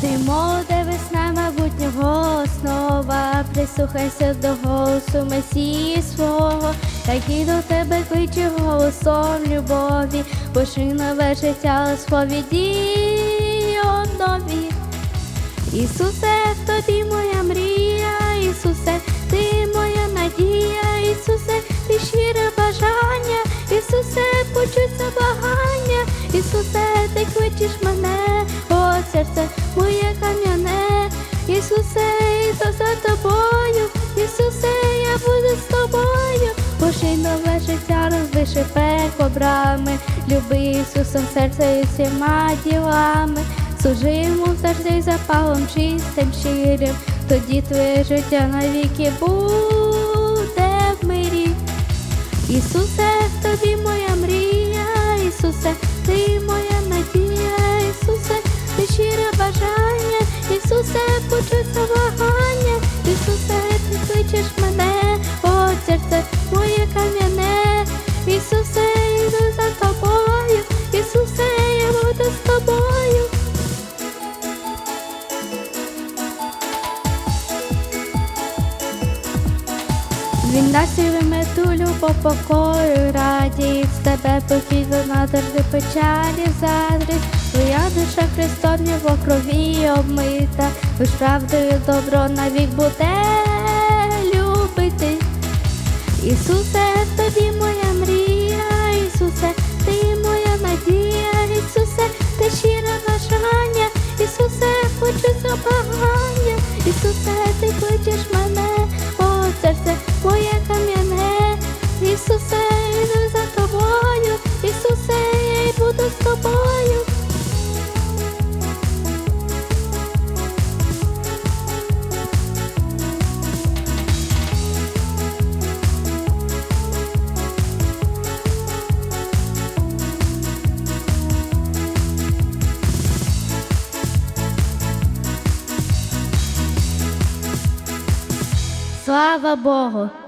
Ти молоде весна майбутнього основа, прислухайся до голосу Месії свого, так і до тебе кличе голосом любові, пошли нове життя сповіді однові. Ісусе, тобі моя мрія, Ісусе, о моє кам'яне, Ісусе, то за тобою, Ісусе, я буду з тобою, пошли нове життя, розвиши пекло брами, люби Ісуса в серце і всіма ділами. Служи йому завжди запалом чистим щирим, тоді твоє життя навіки буде в мирі. Ісусе, тобі моя мрія, Ісусе, ти моя надія, Ісусе, йду за тобою, Ісусе, я з тобою. Він дасть і мету любов, покою, радість, тебе покійно надержи печалі, задрість, твоя душа Христовня в крові обмита, лиш правдою добро навік буде любити. Ісусе, тобі забагання, Ісусе, Slava Borro.